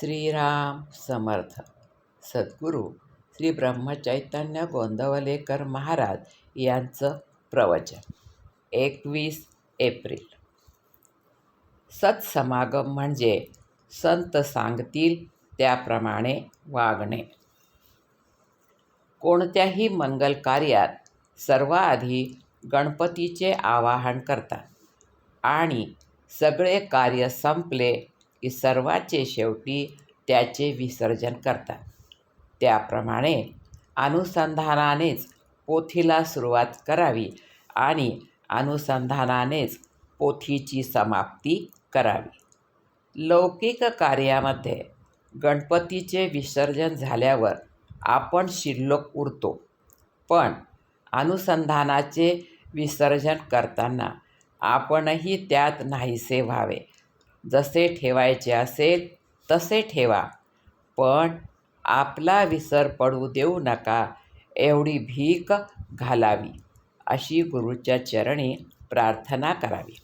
श्रीराम समर्थ। सद्गुरू श्री ब्रह्मचैतन्य गोंदवलेकर महाराज यांचं प्रवचन एकवीस एप्रिल. सत्समागम म्हणजे संत सांगतील त्याप्रमाणे वागणे. कोणत्याही मंगल कार्यात सर्वाआधी गणपतीचे आवाहन करतात आणि सगळे कार्य संपले की सर्वाचे शेवटी त्याचे विसर्जन करतात. त्याप्रमाणे अनुसंधानानेच पोथीला सुरुवात करावी आणि अनुसंधानानेच पोथीची समाप्ती करावी. लौकिक कार्यामध्ये गणपतीचे विसर्जन झाल्यावर आपण शिल्लक उरतो पण अनुसंधानाचे विसर्जन करताना आपणही त्यात नाहीसे व्हावे. जसे ठेवायचे असेल तसे ठेवा. पण आपला विसर पडू देऊ नका. एवढी भीक घालावी. अशी गुरुच्या चरणी प्रार्थना करावी.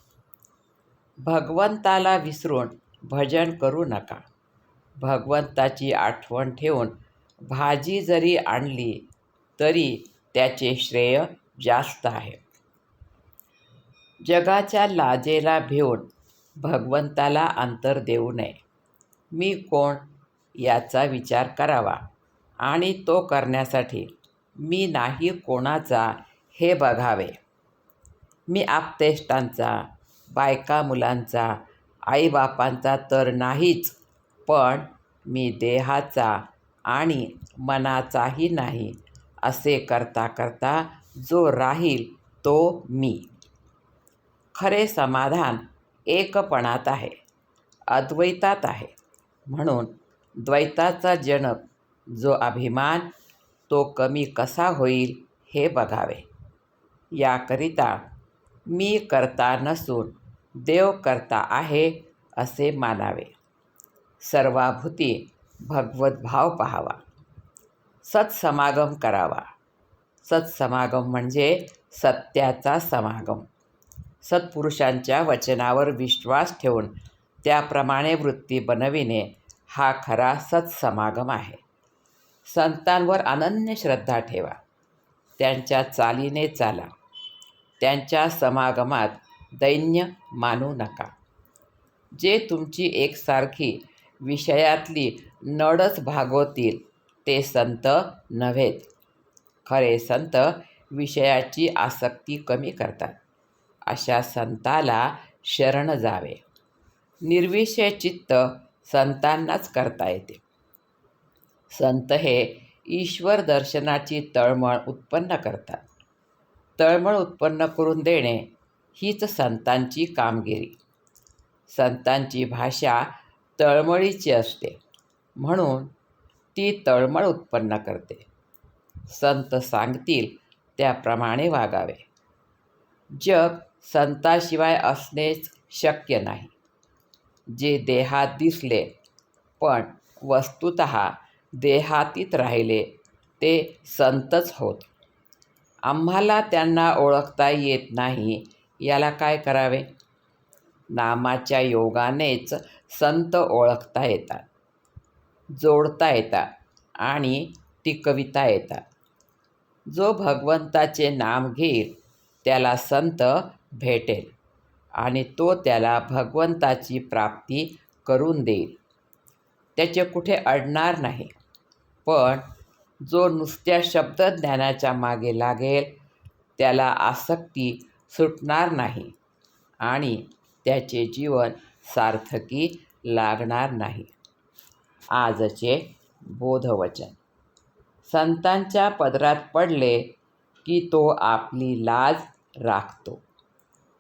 भगवंताला विसरून भजन करू नका. भगवंताची आठवण ठेवून भाजी जरी आणली तरी त्याचे श्रेय जास्त आहे. जगाच्या लाजेला भिवून भगवंताला अंतर देऊ नये. मी कोण याचा विचार करावा आणि तो करण्यासाठी मी नाही कोणाचा हे बघावे. मी आपतेष्टांचा बायका मुलांचा आईबापांचा तर नाहीच पण मी देहाचा आणि मनाचाही नाही असे करता करता जो राहील तो मी. खरे समाधान एकपणात आहे अद्वैतात आहे. म्हणून द्वैताचा जनक जो अभिमान तो कमी कसा होईल हे बघावे. याकरिता मी करता नसून देव करता आहे असे मानावे. सर्वाभूती भगवत भाव पहावा. सत्समागम करावा. सत्समागम म्हणजे सत्याचा समागम. सत्पुरुषांच्या वचनावर विश्वास ठेवून त्याप्रमाणे वृत्ती बनविणे हा खरा सत्समागम आहे. संतांवर अनन्य श्रद्धा ठेवा. त्यांच्या चालीने चाला. त्यांच्या समागमात दैन्य मानू नका. जे तुमची एकसारखी विषयातली नडच भागवतील ते संत नव्हेत. खरे संत विषयाची आसक्ती कमी करतात. अशा संताला शरण जावे. निर्विषय चित्त संतांनाच करता येते. संत हे ईश्वर दर्शनाची तळमळ उत्पन्न करतात. तळमळ उत्पन्न करून देणे हीच संतांची कामगिरी. संतांची भाषा तळमळीची असते. म्हणून ती तळमळ उत्पन्न करते. संत सांगतील त्याप्रमाणे वागावे. जग संताशिवाय असणेच शक्य नाही. जे देहात दिसले पण वस्तुत देहातीत राहिले ते संतच होत. आम्हाला त्यांना ओळखता येत नाही याला काय करावे? नामाच्या योगानेच संत ओळखता येतात जोडता येतात आणि टिकविता येतात. जो भगवंताचे नाम घेईल त्याला संत भेटेल आणि तो त्याला भगवंताची प्राप्ती करून देईल. त्याचे कुठे अडणार नाही. पण जो नुसत्या शब्दज्ञानाच्या मागे लागेल त्याला आसक्ती सुटणार नाही आणि त्याचे जीवन सार्थकी लागणार नाही. आजचे बोधवचन. संतांच्या पदरात पडले की तो आपली लाज राखतो.